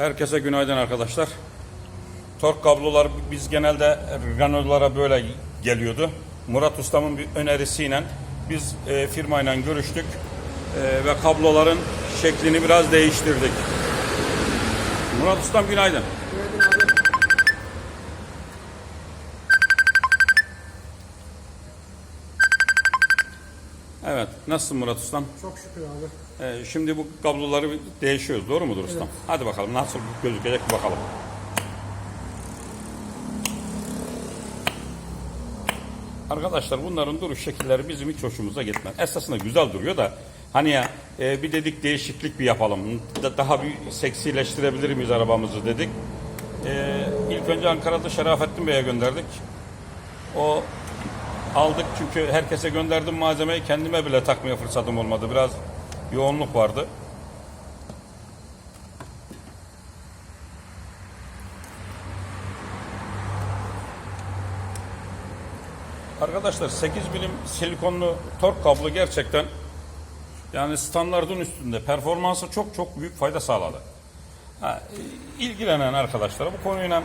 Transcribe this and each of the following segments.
Herkese günaydın arkadaşlar. Tork kablolar biz genelde Renault'lara böyle geliyordu. Murat Ustam'ın bir önerisiyle biz e, firmayla görüştük e, ve kabloların şeklini biraz değiştirdik. Murat Ustam günaydın. Evet, nasılsın Murat Ustam? Çok şükür abi. Ee, şimdi bu kabloları değişiyoruz. Doğru mudur ustam? Hadi bakalım nasıl gözükecek bir bakalım. Arkadaşlar bunların duruş şekilleri bizim hiç hoşumuza gitmez. Esasında güzel duruyor da hani ya e, bir dedik değişiklik bir yapalım. Da- daha bir seksileştirebilir miyiz arabamızı dedik. E, ilk önce Ankara'da Şerafettin Bey'e gönderdik. O aldık çünkü herkese gönderdim malzemeyi kendime bile takmaya fırsatım olmadı. Biraz yoğunluk vardı. Arkadaşlar 8 milim silikonlu tork kablo gerçekten yani standartın üstünde performansı çok çok büyük fayda sağladı. Ha, ilgilenen arkadaşlara bu konuyla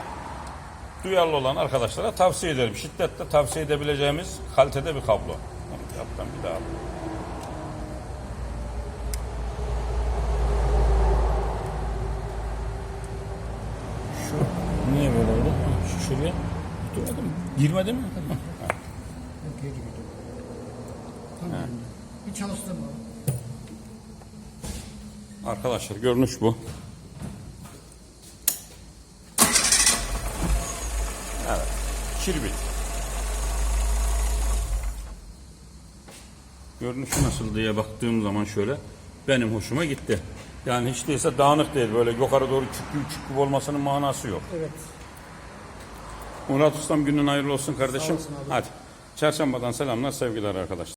duyarlı olan arkadaşlara tavsiye ederim. Şiddetle tavsiye edebileceğimiz kalitede bir kablo. Yaptan bir daha. Şu niye böyle oldu? Şu şuraya durmadı mı? Girmedi mi? Gidiyor. Tamam. Bir çalıştırma. Arkadaşlar görünüş bu. Evet. Kirbit. Görünüşü nasıl diye baktığım zaman şöyle benim hoşuma gitti. Yani hiç değilse dağınık değil. Böyle yukarı doğru çukur çukur olmasının manası yok. Evet. Murat Ustam günün hayırlı olsun kardeşim. abi. Hadi. Çarşambadan selamlar sevgiler arkadaşlar.